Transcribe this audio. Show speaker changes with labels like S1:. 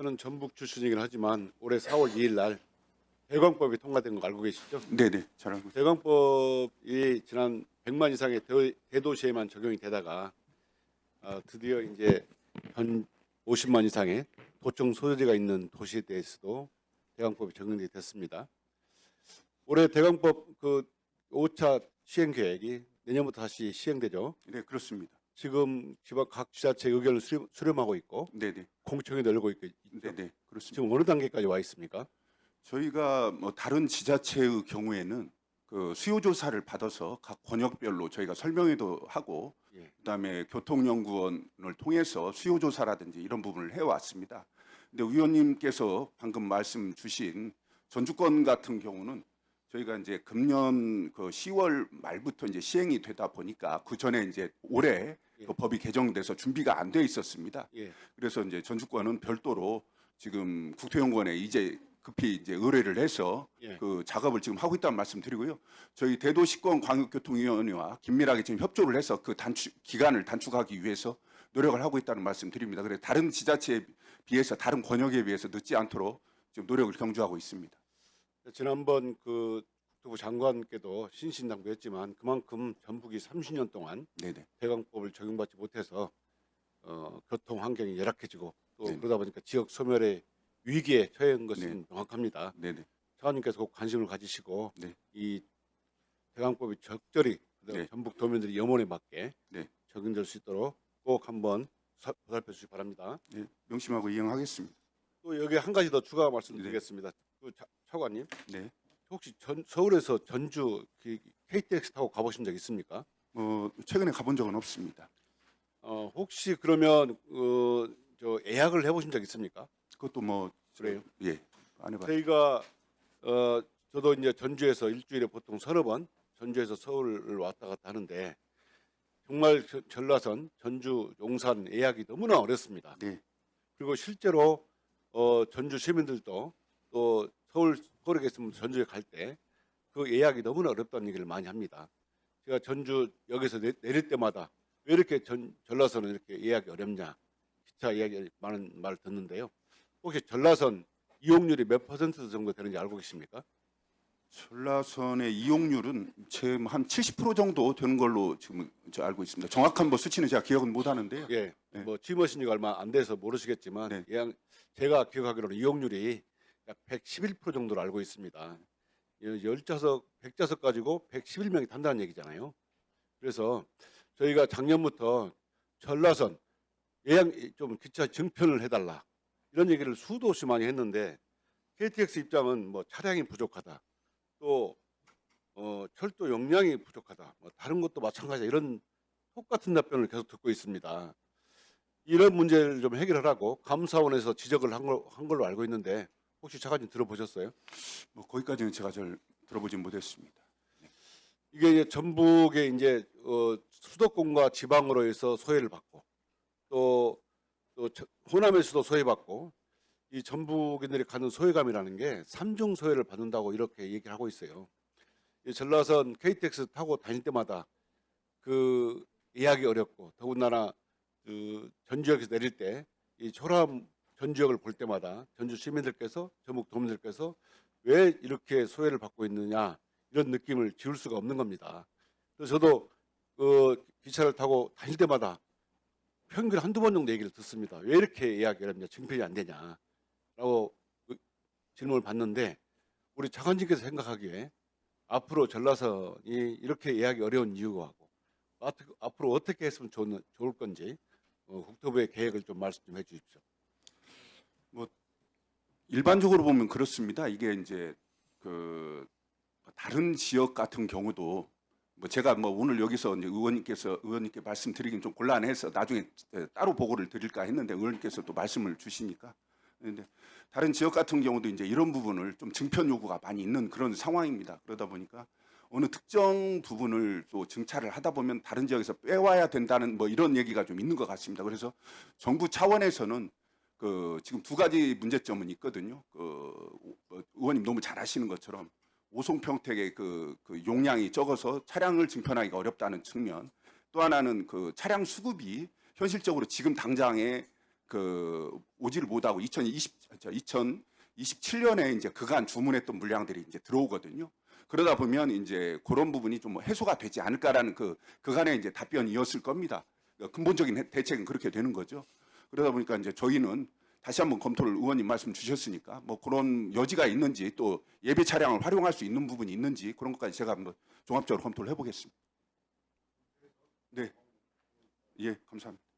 S1: 저는 전북 출신이긴 하지만 올해 4월 2일 날 대광법이 통과된 거 알고 계시죠?
S2: 네네 잘 알고 있습니다.
S1: 대광법이 지난 100만 이상의 대- 대도시에만 적용이 되다가 어, 드디어 이제 현 50만 이상의 도청 소재가 있는 도시에 대해서도 대광법이 적용이 됐습니다. 올해 대광법 그 5차 시행 계획이 내년부터 다시 시행되죠.
S2: 네 그렇습니다.
S1: 지금 지방 각 지자체 의견을 수렴, 수렴하고 있고
S2: 네네
S1: 공청회 열고 있고
S2: 네네 그렇습니다.
S1: 지금 어느 단계까지 와 있습니까?
S2: 저희가 뭐 다른 지자체의 경우에는 그 수요 조사를 받아서 각 권역별로 저희가 설명회도 하고
S1: 예.
S2: 그다음에 교통연구원을 통해서 수요 조사라든지 이런 부분을 해왔습니다. 근데 위원님께서 방금 말씀 주신 전주권 같은 경우는 저희가 이제 금년 그 10월 말부터 이제 시행이 되다 보니까 그 전에 이제 올해
S1: 예.
S2: 그 법이 개정돼서 준비가 안 돼 있었습니다.
S1: 예.
S2: 그래서 이제 전주권은 별도로 지금 국토연구원에 이제 급히 이제 의뢰를 해서
S1: 예.
S2: 그 작업을 지금 하고 있다는 말씀드리고요. 저희 대도시권 광역교통위원회와 긴밀하게 지금 협조를 해서 그 단축 기간을 단축하기 위해서 노력을 하고 있다는 말씀드립니다. 그래서 다른 지자체에 비해서 다른 권역에 비해서 늦지 않도록 지금 노력을 경주하고 있습니다.
S1: 지난번 그 국토부 장관께도 신신당부했지만 그만큼 전북이 30년 동안
S2: 네네.
S1: 대강법을 적용받지 못해서 어, 교통 환경이 열악해지고 또
S2: 네.
S1: 그러다 보니까 지역 소멸의 위기에 처한 것은 명확합니다.
S2: 네네.
S1: 차관님께서 꼭 관심을 가지시고
S2: 네.
S1: 이 대강법이 적절히
S2: 네.
S1: 전북 도민들이 염원에 맞게
S2: 네.
S1: 적용될 수 있도록 꼭 한번 사- 보살펴 주시기 바랍니다.
S2: 네, 명심하고 이행하겠습니다.
S1: 또 여기 한 가지 더 추가 말씀드리겠습니다. 그 차- 차관님
S2: 네.
S1: 혹시 전, 서울에서 전주 그 KTX 타고 가보신 적 있습니까?
S2: 어, 최근에 가본 적은 없습니다.
S1: 어, 혹시 그러면 어, 저 예약을 해보신 적 있습니까?
S2: 그것도 뭐
S1: 그래요?
S2: 예. 안 해봤.
S1: 저희가 어, 저도 이제 전주에서 일주일에 보통 서너 번 전주에서 서울을 왔다 갔다 하는데 정말 저- 전라선, 전주, 용산 예약이 너무나 어렵습니다.
S2: 네.
S1: 그리고 실제로 어, 전주 시민들도 또 서울 계시면 전주에 갈 때 그 예약이 너무나 어렵다는 얘기를 많이 합니다. 제가 전주 역에서 내, 릴 때마다 왜 이렇게 전, 전라선은 이렇게 예약이 어렵냐 기차 예약이 많은 말을 듣는데요. 혹시 전라선 이용률이 몇 퍼센트 정도 되는지 알고 계십니까?
S2: 전라선의 이용률은 지금 한 70% 정도 되는 걸로 지금 저 알고 있습니다. 정확한 뭐 수치는 제가 기억은 못 하는데요.
S1: 예,
S2: 네.
S1: 뭐 취임하신 지가 얼마 안 돼서 모르시겠지만
S2: 네.
S1: 예약, 제가 기억하기로는 이용률이 약 111% 정도로 알고 있습니다. 10좌석, 100좌석 가지고 111명이 탄다는 얘기잖아요. 그래서 저희가 작년부터 전라선 예약 좀 기차 증편을 해달라 이런 얘기를 수도 없이 많이 했는데 KTX 입장은 뭐 차량이 부족하다 또 어, 철도 용량이 부족하다 뭐 다른 것도 마찬가지다 이런 똑같은 답변을 계속 듣고 있습니다. 이런 문제를 좀 해결하라고 감사원에서 지적을 한, 걸, 한 걸로 알고 있는데 혹시 차관님 들어보셨어요?
S2: 뭐 거기까지는 제가 잘 들어보진 못했습니다.
S1: 이게 이제 전북에 이제 어, 수도권과 지방으로 해서 소외를 받고 또, 또 저- 호남에서도 소외받고 이 전북인들이 갖는 소외감이라는 게 삼중 소외를 받는다고 이렇게 얘기를 하고 있어요. 이 전라선 KTX 타고 다닐 때마다 그 예약이 어렵고 더군다나 그 전주역에서 내릴 때 이 초람 전주역을 볼 때마다 전주 시민들께서 전북 도민들께서 왜 이렇게 소외를 받고 있느냐 이런 느낌을 지울 수가 없는 겁니다. 그래서 저도 그 기차를 타고 다닐 때마다 평균 한두 번 정도 얘기를 듣습니다. 왜 이렇게 예약이 어렵냐, 증편이 안 되냐라고 그 질문을 받는데 우리 차관님께서 생각하기에 앞으로 전라선이 이렇게 예약이 어려운 이유하고 앞으로 어떻게 했으면 좋, 좋을 건지 어, 국토부의 계획을 좀 말씀 좀 해주십시오.
S2: 일반적으로 보면 그렇습니다. 이게 이제 그 다른 지역 같은 경우도 뭐 제가 뭐 오늘 여기서 이제 의원님께서 의원님께 말씀드리긴 좀 곤란해서 나중에 따로 보고를 드릴까 했는데 의원님께서 또 말씀을 주시니까 근데 다른 지역 같은 경우도 이제 이런 부분을 좀 증편 요구가 많이 있는 그런 상황입니다. 그러다 보니까 어느 특정 부분을 또 증차를 하다 보면 다른 지역에서 빼와야 된다는 뭐 이런 얘기가 좀 있는 것 같습니다. 그래서 정부 차원에서는 그 지금 두 가지 문제점은 있거든요. 그 어, 의원님 너무 잘 아시는 것처럼 오송평택의 그, 그 용량이 적어서 차량을 증편하기가 어렵다는 측면. 또 하나는 그 차량 수급이 현실적으로 지금 당장에 그 오지를 못하고 2020저 2027년에 이제 그간 주문했던 물량들이 이제 들어오거든요. 그러다 보면 이제 그런 부분이 좀 해소가 되지 않을까라는 그 그간의 이제 답변이었을 겁니다. 그러니까 근본적인 해- 대책은 그렇게 되는 거죠. 그러다 보니까 이제 저희는 다시 한번 검토를 의원님 말씀 주셨으니까 뭐 그런 여지가 있는지 또 예비 차량을 활용할 수 있는 부분이 있는지 그런 것까지 제가 한번 종합적으로 검토를 해보겠습니다. 네, 예, 감사합니다.